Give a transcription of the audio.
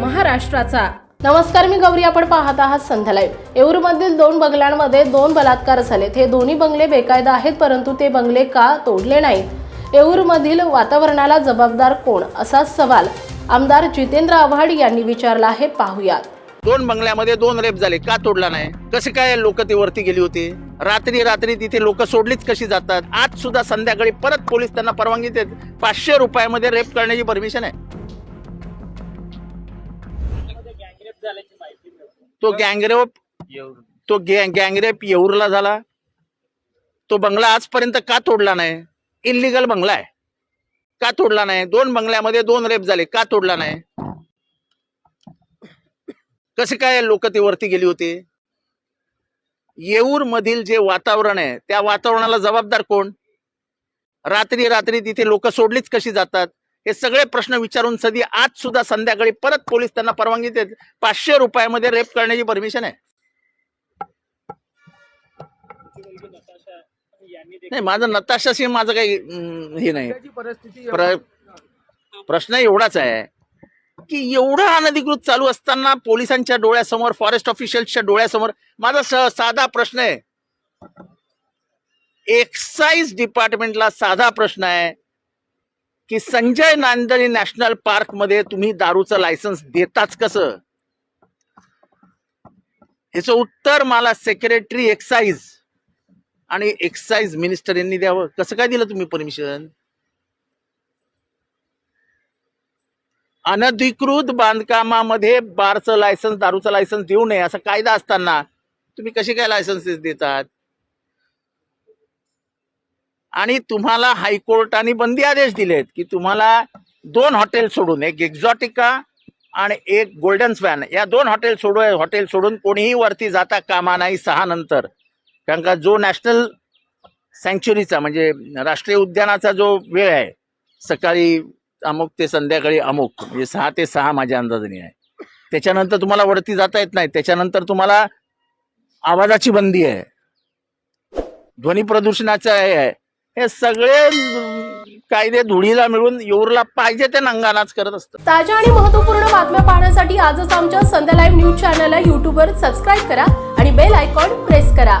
महाराष्ट्राचा. नमस्कार मी गौरी. आपण पाहत आहात संध्या लाईव्ह येऊरमधील दोन बंगल्यांमध्ये दोन बलात्कार झालेत. हे दोन्ही बंगले बेकायदा आहेत परंतु ते बंगले का तोडले नाहीत? येऊरमधील वातावरणाला जबाबदार कोण? असा सवाल आमदार जितेंद्र आव्हाड यांनी विचारला आहे. पाहुयात. दोन बंगल्यामध्ये दोन रेप झाले का तोडला नाही? कसे काय लोक ती वरती गेली होती? रात्री रात्री तिथे लोक सोडलीच कशी जातात? आज सुद्धा संध्याकाळी परत पोलीस त्यांना परवानगी देत पाचशे रुपयामध्ये रेप करण्याची परमिशन आहे. तो गँगरेप तो गँगरेप येऊरला झाला. तो बंगला आजपर्यंत का तोडला नाही? इलिगल बंगला आहे. का तोडला नाही? दोन बंगल्यामध्ये दोन रेप झाले. का तोडला नाही? कसे काय लोक ती वरती गेली होती? येऊर मधील जे वातावरण आहे त्या वातावरणाला जबाबदार कोण? रात्री रात्री तिथे लोक सोडलीच कशी जातात? हे सगळे प्रश्न विचारून सदी आज सुद्धा संध्याकाळी परत पोलीस त्यांना परवानगी देत पाचशे रुपयामध्ये रेप करण्याची परमिशन आहे. नाही माझं नताशाशी माझं काही हे नाही. प्र- प्रश्न एवढाच आहे की एवढं अनधिकृत चालू असताना पोलिसांच्या डोळ्यासमोर फॉरेस्ट ऑफिशियल्सच्या डोळ्यासमोर माझा साधा प्रश्न आहे. एक्साईज डिपार्टमेंटला साधा प्रश्न आहे. की संजय नांदणी नॅशनल पार्कमध्ये तुम्ही दारूचं लायसन्स देताच कसं? ह्याचं उत्तर मला सेक्रेटरी एक्साईज आणि एक्साईज मिनिस्टर यांनी द्यावं. कसं काय दिलं तुम्ही परमिशन अनधिकृत बांधकामामध्ये बारचं लायसन्स दारूचं लायसन्स देऊ नये असा कायदा असताना तुम्ही कसे काय लायसन्सेस देतात? आणि तुम्हाला हायकोर्टाने बंदी आदेश दिलेत की तुम्हाला दोन हॉटेल सोडून एक एक्झॉटिका आणि एक गोल्डन स्वॅन या दोन हॉटेल सोडून हॉटेल सोडून कोणीही वरती जाता कामा नाही सहा नंतर. कारण का जो नॅशनल सँक्च्युरीचा म्हणजे राष्ट्रीय उद्यानाचा जो वेळ आहे सकाळी अमुक ते संध्याकाळी अमुक म्हणजे सहा ते सहा माझ्या अंदाजाने आहे. त्याच्यानंतर तुम्हाला वरती जाता येत नाही त्याच्यानंतर तुम्हाला आवाजाची बंदी आहे. ध्वनी प्रदूषणाचं हे आहे. हे सगळे कायदे धुळीला मिळून येऊरला पाहिजे ते नंगानाच करत असतात ताज्या आणि महत्त्वपूर्ण बातम्या पाहण्यासाठी आजच आमच्या संध्या लाईव्ह न्यूज चॅनलला युट्यूबवर सबस्क्राईब करा आणि बेल आयकॉन प्रेस करा.